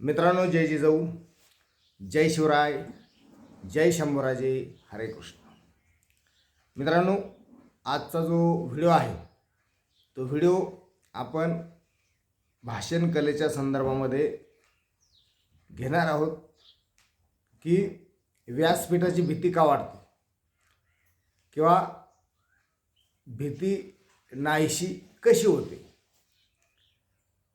मित्रांनो जय जिजाऊ जय शिवराय जय शंभूराजे हरे कृष्ण. मित्रांनो आजचा जो व्हिडिओ आहे तो व्हिडिओ आपण भाषण कलेच्या संदर्भामध्ये घेणार आहोत की व्यासपीठाची भीती का वाढते? किंवा भीती नाहीशी कशी होते?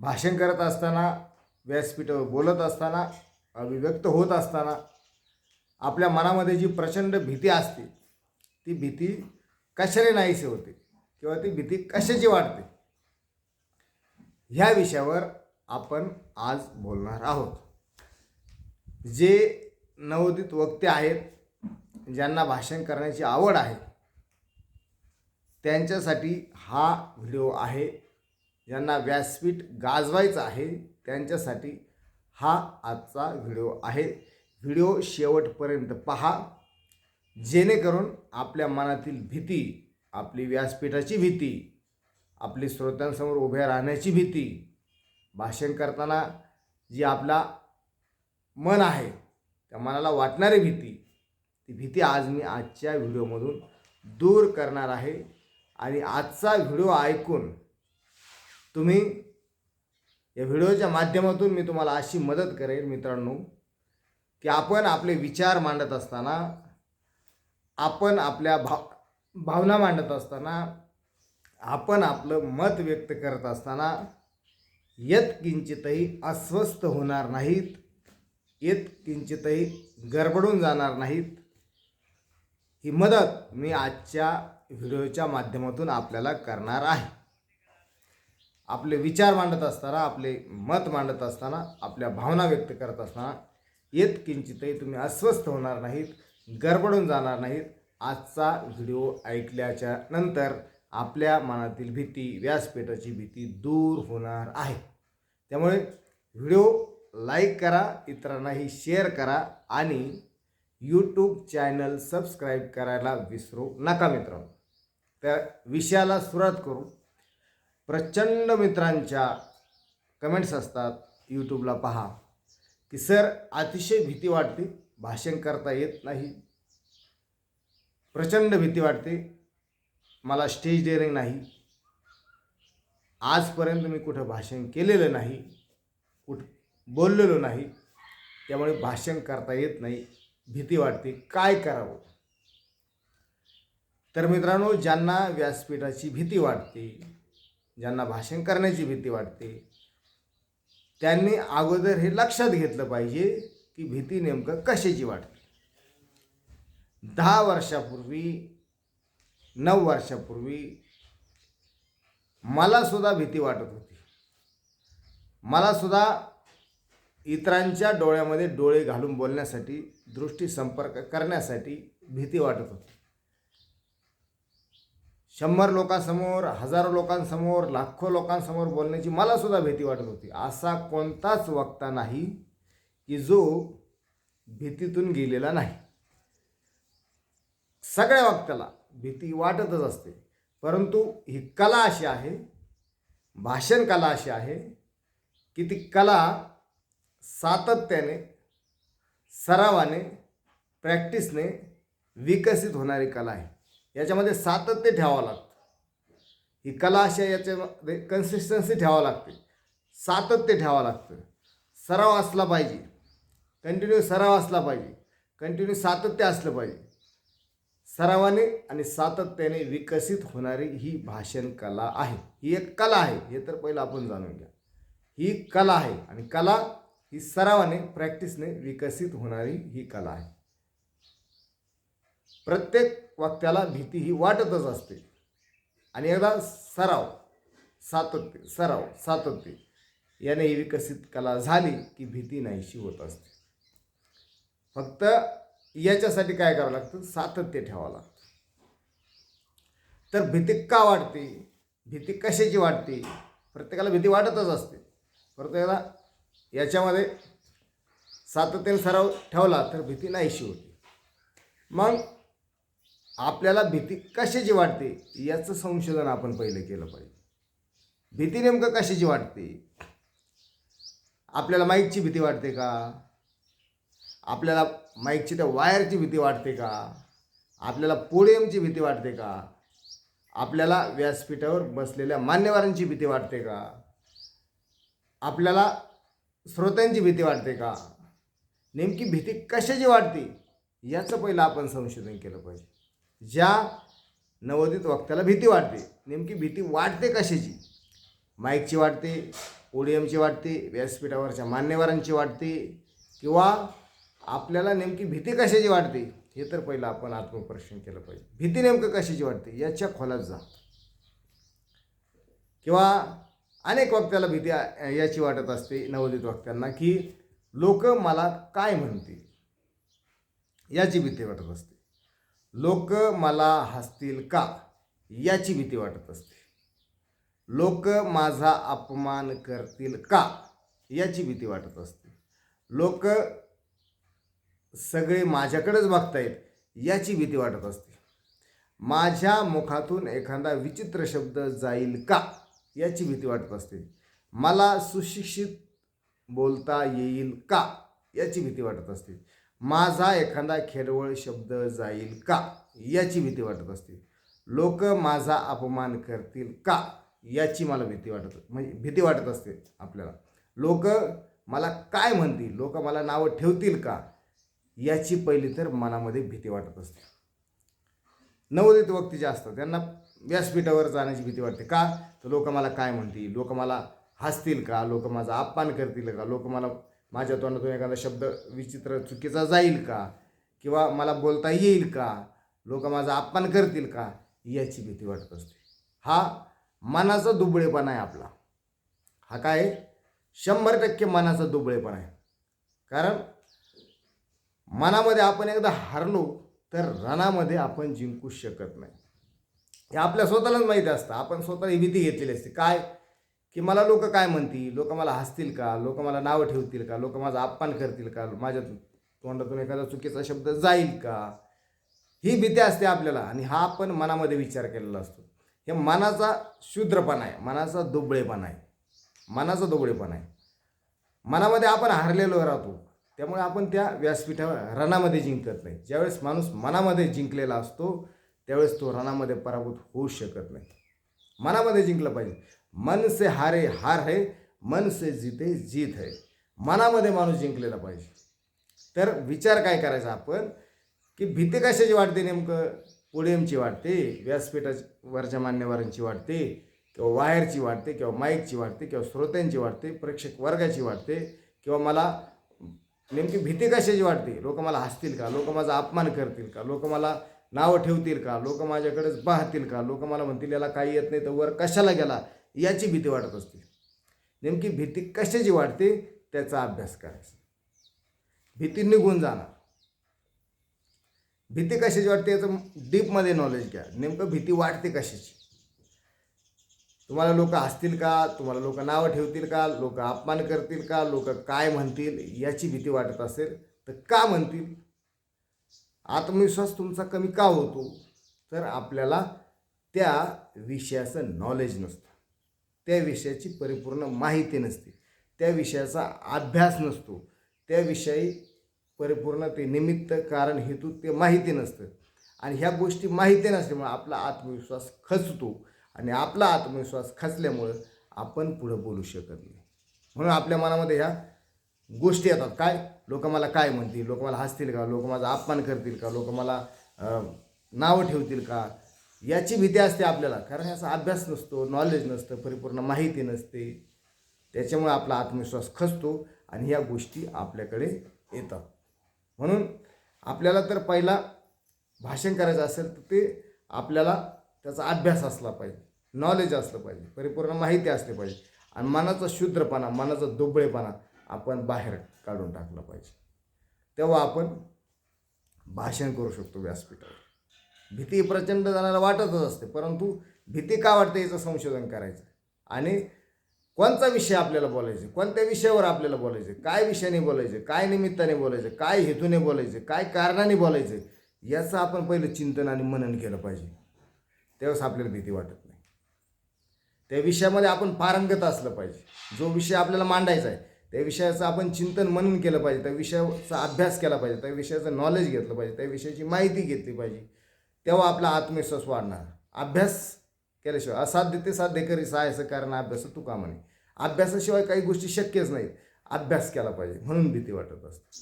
भाषण करत असताना व्यासपीठावर बोलत असताना अभिव्यक्त होत असताना आपल्या मनामध्ये जी प्रचंड भीती असते ती भीती कशाने नाहीशी होते? किंवा ती भीती कशाची वाटते? ह्या विषयावर आपण आज बोलणार आहोत. जे नवोदित वक्ते आहेत ज्यांना भाषण करण्याची आवड आहे त्यांच्यासाठी हा व्हिडिओ आहे. ज्यांना व्यासपीठ गाजवायचं आहे त्यांच्यासाठी हा आजचा व्हिडिओ आहे. व्हिडिओ शेवटपर्यंत पहा. जेणेकरून आपल्या मनातील भीती आपली व्यासपीठाची भीती आपली श्रोत्यांसमोर उभ्या राहण्याची भीती भाषण करताना जी आपला मन आहे त्या मनाला वाटणारी भीती ती भीती आज मी आजच्या व्हिडिओमधून दूर करणार आहे. आणि आजचा व्हिडिओ ऐकून तुम्ही या व्हिडिओच्या माध्यमातून मी तुम्हाला अशी मदत करेन मित्रांनो की आपण आपले विचार मांडत असताना आपण आपल्या भाव भावना मांडत असताना आपण आपलं मत व्यक्त करत असताना येत किंचितही अस्वस्थ होणार नाहीत येत किंचितही गडबडून जाणार नाहीत. ही मदत मी आजच्या व्हिडिओच्या माध्यमातून आपल्याला करणार आहे. आपले विचार मांडत असताना आपले मत मांडत असताना आपल्या भावना व्यक्त करत असताना येत किंचितही तुम्ही अस्वस्थ होणार नाहीत गडबडून जाणार नाहीत. आजचा व्हिडिओ ऐकल्याच्या नंतर आपल्या मनातील भीती व्यासपीठाची भीती दूर होणार आहे. त्यामुळे व्हिडिओ लाईक करा इतरांनाही शेअर करा आणि यूट्यूब चॅनल सबस्क्राईब करायला विसरू नका मित्रांनो. तर विषयाला सुरुवात करू. प्रचंड मित्रांच्या कमेंट्स असतात. यूट्यूबला पहा. की सर अतिशय भीती वाटते. भाषण करता येत नाही. प्रचंड भीती वाटते. मला स्टेज डेअरिंग नाही. आजपर्यंत मी कुठं भाषण केलेलं नाही. कुठं बोललेलो नाही. त्यामुळे भाषण करता येत नाही. भीती वाटते. काय करावं? तर मित्रांनो ज्यांना व्यासपीठाची भीती वाटते ज्यांना भाषण करण्याची भीती वाटते त्यांनी अगोदर हे लक्षात घेतलं पाहिजे की भीती नेमकं कशाची वाटते. दहा वर्षापूर्वी नऊ वर्षापूर्वी मला सुद्धा भीती वाटत होती. मला सुद्धा इतरांच्या डोळ्यामध्ये डोळे घालून बोलण्यासाठी दृष्टी संपर्क करण्यासाठी भीती वाटत होती. शंभर लोकांसमोर हजारो लोकांसमोर लाखो लोकांसमोर बोलण्याची मला सुद्धा भीती वाटत होती. असा कोणताच वक्ता नाही की जो भीतीतून गेलेला नाही. सगळ्या वक्त्याला भीती वाटतच असते. परंतु ही कला अशी आहे भाषण कला अशी आहे की ती कला सातत्याने सरावाने प्रॅक्टिसने विकसित होणारी कला आहे. याच्यामध्ये सातत्य ठेवावं लागतं. ही कला अशा याच्यामध्ये कन्सिस्टन्सी ठेवावं लागते. सातत्य ठेवावं लागतं. सराव असला पाहिजे. कंटिन्यू सराव असला पाहिजे. कंटिन्यू सातत्य असलं पाहिजे. सरावाने आणि सातत्याने विकसित होणारी ही भाषण कला आहे. ही एक कला आहे. हे तर पहिलं आपण जाणून घ्या. ही कला आहे आणि कला ही सरावाने प्रॅक्टिसने विकसित होणारी ही कला आहे. प्रत्येक वक्त्याला भीती ही वाटतच असते. आणि एकदा सराव सातत्य सराव सातत्य याने ही विकसित कला झाली की भीती नाहीशी होत असते. फक्त याच्यासाठी काय करावं लागतं? सातत्य ठेवावं लागतं. तर भीती का वाटते? भीती कशाची वाटते? प्रत्येकाला भीती वाटतच असते. प्रत्येकाला याच्यामध्ये सातत्याने सराव ठेवला तर भीती नाहीशी होते. मग आपल्याला भीती कशाची वाटते याचं संशोधन आपण पहिलं केलं पाहिजे. भीती नेमकं कशाची वाटते? आपल्याला माईकची भीती वाटते का? आपल्याला माईकची त्या वायरची भीती वाटते का? आपल्याला पोडियमची भीती वाटते का? आपल्याला व्यासपीठावर बसलेल्या मान्यवरांची भीती वाटते का? आपल्याला श्रोत्यांची भीती वाटते का? नेमकी भीती कशाची वाटते? याचं पहिलं आपण संशोधन केलं पाहिजे. ज्या नवोदित वक्त्याला भीती वाटते. नेमकी भीती वाटते कशाची? माईकची वाटते ओडियमची वाटते व्यासपीठावरच्या मान्यवरांची वाटते किंवा आपल्याला नेमकी भीती कशाची वाटते? हे तर पहिलं आपण आत्मपरीक्षण केलं पाहिजे. भीती नेमकं कशाची वाटते? याच्या खोलात जा. किंवा अनेक वक्त्याला भीती याची वाटत असते नवोदित वक्त्यांना की लोक मला काय म्हणतील? याची भीती वाटत असते. लोक मला हसतील का? याची भीती वाटत असते. लोक माझा अपमान करतील का? याची भीती वाटत असते. लोक सगळे माझ्याकडेच बघतायत याची भीती वाटत असते. माझ्या मुखातून एखादा विचित्र शब्द जाईल का? याची भीती वाटत असते. मला सुशिक्षित बोलता येईल का? याची भीती वाटत असते. माझा एखादा खेळवळ शब्द जाईल का? याची भीती वाटत असते. लोक माझा अपमान करतील का? याची मला भीती वाटत म्हणजे भीती वाटत असते आपल्याला. लोक मला काय म्हणतील? लोक मला नावं ठेवतील का? याची पहिली तर मनामध्ये भीती वाटत असते. नवोदित वक्ती जे असतात त्यांना व्यासपीठावर जाण्याची भीती वाटते. का? तर लोक मला काय म्हणतील? लोक मला हसतील का? लोक माझा अपमान करतील का? लोक मला माझ्या तोंडातून एखादा शब्द विचित्र चुकीचा जाईल का? किंवा मला बोलता येईल का? लोक माझा अपमान करतील का? याची भीती वाटत असते. हा मनाचा दुबळेपणा आहे आपला. हा काय? आहे? शंभर टक्के मनाचा दुबळेपणा आहे. कारण मनामध्ये आपण एकदा हारलो तर रणामध्ये आपण जिंकू शकत नाही. हे आपल्या स्वतःलाच माहिती असतं. आपण स्वतः ही भीती घेतलेली असते. काय? की मला लोक काय म्हणतील? लोक मला हसतील का? लोक मला नावं ठेवतील का? लोक माझा अपमान करतील का? माझ्या तोंडातून एखादा चुकीचा शब्द जाईल का? ही भीती असते आपल्याला आणि हा आपण मनामध्ये विचार केलेला असतो. हे मनाचा शूद्रपणा आहे. मनाचा दुबळेपणा आहे. मनाचा दुबळेपणा आहे. मनामध्ये आपण हारलेलो राहतो. त्यामुळे आपण त्या व्यासपीठावर रणामध्ये जिंकत नाही. ज्यावेळेस माणूस मनामध्ये जिंकलेला असतो त्यावेळेस तो रणामध्ये पराभूत होऊ शकत नाही. मनामध्ये जिंकलं पाहिजे. मन से हारे हार है मन से जीते जीत है. मनामध्ये माणूस जिंकलेला पाहिजे. तर विचार काय करायचा आपण? की भीती कशाची वाटते नेमकं? पोडियमची वाटते व्यासपीठावरच्या मान्यवरांची वाटते किंवा वायरची वाटते किंवा माईकची वाटते किंवा श्रोत्यांची वाटते प्रेक्षक वर्गाची वाटते किंवा मला नेमकी भीती कशाची वाटते? लोक मला हसतील का? लोक माझा अपमान करतील का? लोक मला नावं ठेवतील का? लोक माझ्याकडेच पाहतील का? लोक मला म्हणतील याला काही येत नाही तर वर कशाला गेला? याची भीती वाटत असते. नेमकी भीती कशाची वाटते? त्याचा अभ्यास करायचा. भीती निघून जाणार. भीती कशाची वाटते? याचं डीपमध्ये नॉलेज घ्या. नेमकं भीती वाटते कशाची? तुम्हाला लोक हसतील का? तुम्हाला लोक नावं ठेवतील का? लोक अपमान करतील का? लोक काय म्हणतील? याची भीती वाटत असेल तर का म्हणतील? आत्मविश्वास तुमचा कमी का होतो? तर आपल्याला त्या विषयाचं नॉलेज नसतं. त्या विषयाची परिपूर्ण माहिती नसते. त्या विषयाचा अभ्यास नसतो. त्याविषयी परिपूर्ण ते निमित्त कारण हेतू ते माहिती नसतं. आणि ह्या गोष्टी माहिती नसल्यामुळं आपला आत्मविश्वास खचतो आणि आपला आत्मविश्वास खचल्यामुळं आपण पुढं बोलू शकत नाही. म्हणून आपल्या मनामध्ये ह्या गोष्टी येतात. काय? लोक मला काय म्हणतील? लोक मला हसतील का? लोक माझा अपमान करतील का? लोक मला नावं ठेवतील का? याची भीती असते आपल्याला. कारण याचा अभ्यास नसतो नॉलेज नसतं परिपूर्ण माहिती नसते. त्याच्यामुळे आपला आत्मविश्वास खचतो आणि ह्या गोष्टी आपल्याकडे येतात. म्हणून आपल्याला तर पहिला भाषण करायचं असेल तर ते आपल्याला त्याचा अभ्यास असला पाहिजे नॉलेज असलं पाहिजे परिपूर्ण माहिती असली पाहिजे आणि मनाचा शुद्रपणा मनाचा दुबळेपणा आपण बाहेर काढून टाकला पाहिजे. तेव्हा आपण भाषण करू शकतो व्यासपीठावर. भीती प्रचंड जणाला वाटतच असते. परंतु भीती का वाटते याचं संशोधन करायचं? आणि कोणता विषय आपल्याला बोलायचे? कोणत्या विषयावर आपल्याला बोलायचे? काय विषयाने बोलायचे? काय निमित्ताने बोलायचे? काय हेतूने बोलायचे? काय कारणाने बोलायचे? याचं आपण पहिलं चिंतन आणि मनन केलं पाहिजे. त्यावेळेस आपल्याला भीती वाटत नाही. त्या विषयामध्ये आपण पारंगत असलं पाहिजे. जो विषय आपल्याला मांडायचा आहे त्या विषयाचं आपण चिंतन मनन केलं पाहिजे. त्या विषयाचा अभ्यास केला पाहिजे. त्या विषयाचं नॉलेज घेतलं पाहिजे. त्या विषयाची माहिती घेतली पाहिजे. तेव्हा आपला आत्मविश्वास वाढणार. अभ्यास केल्याशिवाय असाध्य ते साध्य करी सहायचं कारण अभ्यास तू का म्हणे? अभ्यासाशिवाय काही गोष्टी शक्यच नाहीत. अभ्यास केला पाहिजे म्हणून भीती वाटत असते.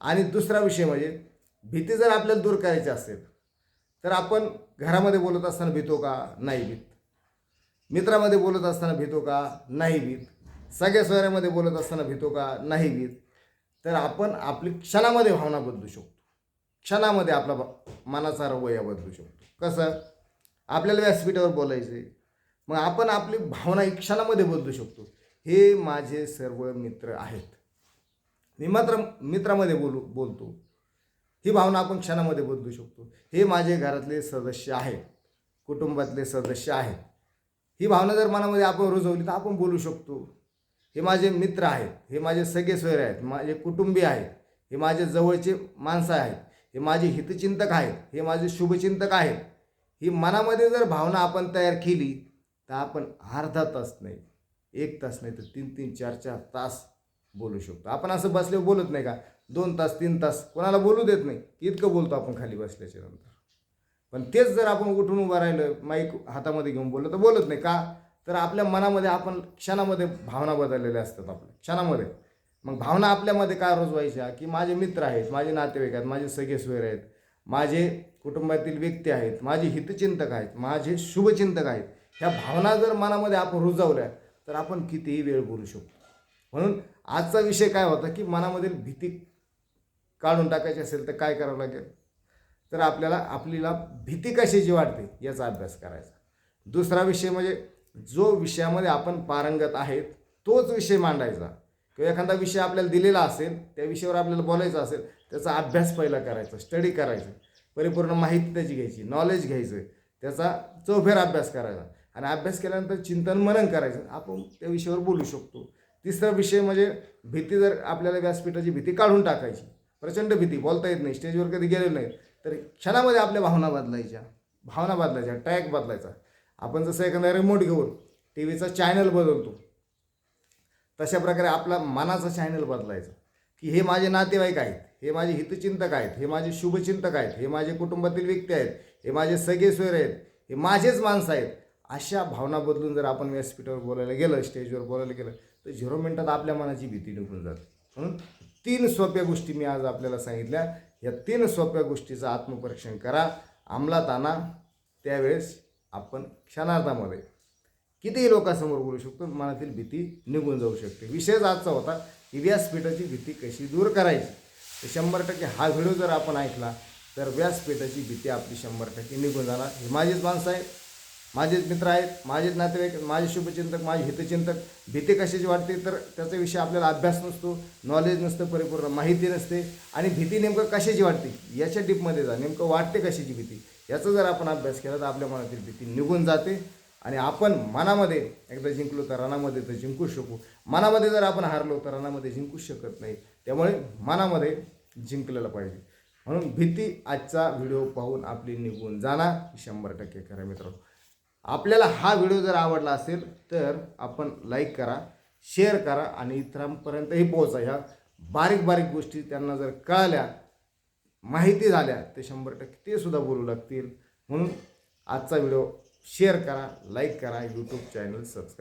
आणि दुसरा विषय म्हणजे भीती जर आपल्याला दूर करायची असेल तर आपण घरामध्ये बोलत असताना भीतो का? नाही भीत. मित्रामध्ये बोलत असताना भीतो का? नाही भीत. सगळ्या सोयऱ्यामध्ये बोलत असताना भीतो का? नाही भीत. तर आपण आपली क्षणामध्ये भावना बदलू शकतो. क्षणामध्ये आपला भा- मनाचा रवैया बदलू शकतो. कसं? आपल्याला व्यासपीठावर बोलायचं आहे मग आपण आपली भावना एक क्षणामध्ये बदलू शकतो. हे माझे सर्व मित्र आहेत. मी मात्र मित्रामध्ये बोलू बोलतो. ही भावना आपण क्षणामध्ये बदलू शकतो. हे माझे घरातले सदस्य आहेत. कुटुंबातले सदस्य आहेत. ही भावना जर मनामध्ये आपण रुजवली तर आपण बोलू शकतो. हे माझे मित्र आहेत. हे माझे सगळे सोयरे आहेत. माझे कुटुंबीय आहेत. हे माझे जवळचे माणसं आहेत. हे माझे हितचिंतक आहेत हे माझे शुभचिंतक आहेत. ही मनामध्ये जर भावना आपण तयार केली तर आपण अर्धा तास नाही एक तास नाही तर तीन तीन चार चार तास बोलू शकतो. आपण असं बसल्यावर बोलत नाही का? दोन तास तीन तास कोणाला बोलू देत नाही. इतकं बोलतो आपण खाली बसल्याच्या नंतर. पण तेच जर आपण उठून उभं राहिलं माईक हातामध्ये घेऊन बोललं तर बोलत नाही का? तर आपल्या मनामध्ये आपण क्षणामध्ये भावना बदललेल्या असतात आपल्या. क्षणामध्ये. मग भावना आपल्यामध्ये काय रुजवायच्या? की माझे मित्र आहेत माझे नातेवाईक आहेत माझे सगळे सोयर आहेत माझे कुटुंबातील व्यक्ती आहेत माझे हितचिंतक आहेत माझे शुभचिंतक आहेत. ह्या भावना जर मनामध्ये आपण रुजवल्या तर आपण कितीही वेळ बोलू शकतो. म्हणून आजचा विषय काय होता की मनामधील भीती काढून टाकायची असेल तर काय करावं लागेल? तर आपल्याला आपल्याला भीती कशाची वाटते याचा अभ्यास करायचा. दुसरा विषय म्हणजे जो विषयामध्ये आपण पारंगत आहेत तोच विषय मांडायचा. किंवा एखादा विषय आपल्याला दिलेला असेल त्या विषयावर आपल्याला बोलायचं असेल त्याचा अभ्यास पहिला करायचा स्टडी करायचं परिपूर्ण माहिती त्याची घ्यायची नॉलेज घ्यायचं त्याचा चौफेर अभ्यास करायचा. आणि अभ्यास केल्यानंतर चिंतन मनन करायचं. आपण त्या विषयावर बोलू शकतो. तिसरा विषय म्हणजे भीती जर आपल्याला व्यासपीठाची भीती काढून टाकायची प्रचंड भीती बोलता येत नाही स्टेजवर कधी गेलेलं नाही तर क्षणामध्ये आपल्या भावना बदलायच्या भावना बदलायच्या टॅग बदलायचा. आपण जसं एखादा रिमोट घेऊन टी व्हीचा चॅनल बदलतो. तशा प्रकारे आपला मनाचा चॅनल बदलायचा. की हे माझे नातेवाईक आहेत हे माझे हितचिंतक आहेत हे माझे शुभचिंतक आहेत हे माझे कुटुंबातील व्यक्ती आहेत हे माझे सगळे सोयर आहेत हे माझेच माणसं आहेत अशा भावना बदलून जर आपण व्यासपीठावर बोलायला गेलं स्टेजवर बोलायला गेलं तर झिरो मिनटात आपल्या मनाची भीती निघून जाते. म्हणून तीन सोप्या गोष्टी मी आज आपल्याला सांगितल्या. या तीन सोप्या गोष्टीचं आत्मपरीक्षण करा अंमलात आणा. त्यावेळेस आपण क्षणार्धामध्ये कितीही लोकांसमोर बोलू शकतो मनातील भीती निघून जाऊ शकते. विषयच आजचा होता की व्यासपीठाची भीती कशी दूर करायची? तर शंभर टक्के हा व्हिडिओ जर आपण ऐकला तर व्यासपीठाची भीती आपली शंभर टक्के निघून जाणार. हे माझेच माणसं आहेत माझेच मित्र आहेत माझेच नातेवाईक माझे शुभचिंतक माझे हितचिंतक. भीती कशाची वाटते? तर त्याचा विषय आपल्याला अभ्यास नसतो नॉलेज नसतं परिपूर्ण माहिती नसते. आणि भीती नेमकं कशाची वाटते? याच्या डीपमध्ये जा. नेमकं वाटते कशाची भीती? याचा जर आपण अभ्यास केला तर आपल्या मनातील भीती निघून जाते. आणि आपण मनामध्ये एकदा जिंकलो तर रणामध्ये तर जिंकू शकू. मनामध्ये जर आपण हारलो तर रणामध्ये जिंकू शकत नाही. त्यामुळे मनामध्ये जिंकलेलं पाहिजे. म्हणून भीती आजचा व्हिडिओ पाहून आपली निघून जाणार शंभर टक्के खरं मित्रांनो. आपल्याला हा व्हिडिओ जर आवडला असेल तर आपण लाईक करा शेअर करा आणि इतरांपर्यंतही पोहोचा. ह्या बारीक बारीक गोष्टी त्यांना जर कळल्या माहिती झाल्या ते शंभर टक्के ते सुद्धा बोलू लागतील. म्हणून आजचा व्हिडिओ शेअर करा लाईक करा यूट्यूब चॅनल सबस्क्राईब